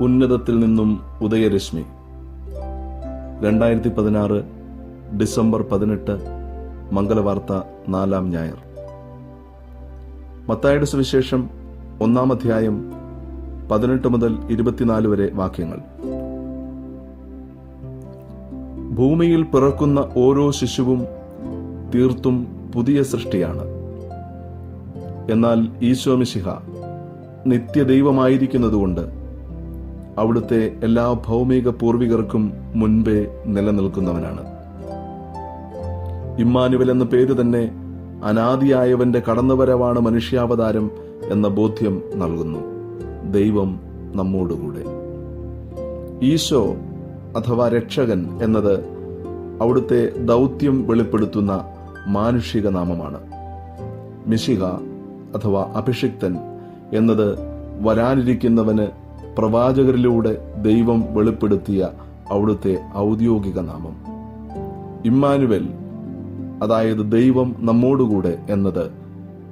ഉന്നതത്തിൽ നിന്നും ഉദയരശ്മി. രണ്ടായിരത്തി പതിനാറ് ഡിസംബർ പതിനെട്ട് മംഗളവാർത്ത നാലാം ഞായർ. മത്തായുടെ സുവിശേഷം ഒന്നാം അധ്യായം പതിനെട്ട് മുതൽ ഇരുപത്തിനാല് വരെ വാക്യങ്ങൾ. ഭൂമിയിൽ പിറക്കുന്ന ഓരോ ശിശുവും തീർത്തും പുതിയ സൃഷ്ടിയാണ്. എന്നാൽ ഈശോമിശിഹ നിത്യദൈവമായിരിക്കുന്നതുകൊണ്ട് അവിടുത്തെ എല്ലാ ഭൗമിക പൂർവികർക്കും മുൻപേ നിലനിൽക്കുന്നവനാണ്. ഇമ്മാനുവൽ എന്ന പേര് തന്നെ അനാദിയായവന്റെ കടന്നുവരവാണ് മനുഷ്യാവതാരം എന്ന ബോധ്യം നൽകുന്നു. ദൈവം നമ്മോടുകൂടെ. ഈശോ അഥവാ രക്ഷകൻ എന്നത് അവിടുത്തെ ദൗത്യം വെളിപ്പെടുത്തുന്ന മാനുഷിക നാമമാണ്. മിശിക അഥവാ അഭിഷിക്തൻ എന്നത് വരാനിരിക്കുന്നവന് പ്രവാചകരിലൂടെ ദൈവം വെളിപ്പെടുത്തിയ അവിടുത്തെ ഔദ്യോഗിക നാമം. ഇമ്മാനുവൽ അതായത് ദൈവം നമ്മോടുകൂടെ എന്നത്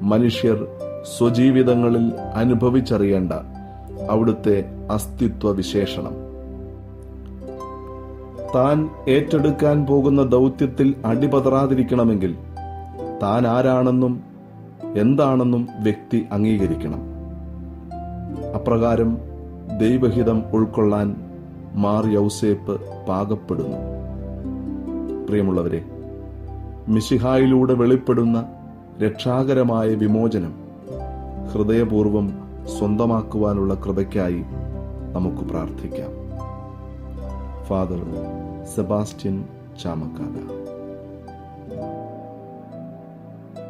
മനുഷ്യർ സ്വജീവിതങ്ങളിൽ അനുഭവിച്ചറിയേണ്ട അവിടുത്തെ അസ്തിത്വ വിശേഷണം. താൻ ഏറ്റെടുക്കാൻ പോകുന്ന ദൗത്യത്തിൽ അടിപതറാതിരിക്കണമെങ്കിൽ താൻ ആരാണെന്നും എന്താണെന്നും വ്യക്തി അംഗീകരിക്കണം. അപ്രകാരം ദൈവഹിതം ഉൾക്കൊള്ളാൻ മാർ യൗസേപ്പ് പാകപ്പെടുന്നു. പ്രിയമുള്ളവരെ മിശിഹായിലൂടെ വെളിപ്പെടുന്ന രക്ഷാകരമായ വിമോചനം ഹൃദയപൂർവം സ്വന്തമാക്കുവാനുള്ള കൃപയ്ക്കായി നമുക്ക് പ്രാർത്ഥിക്കാം. Father Sebastian Chamakkala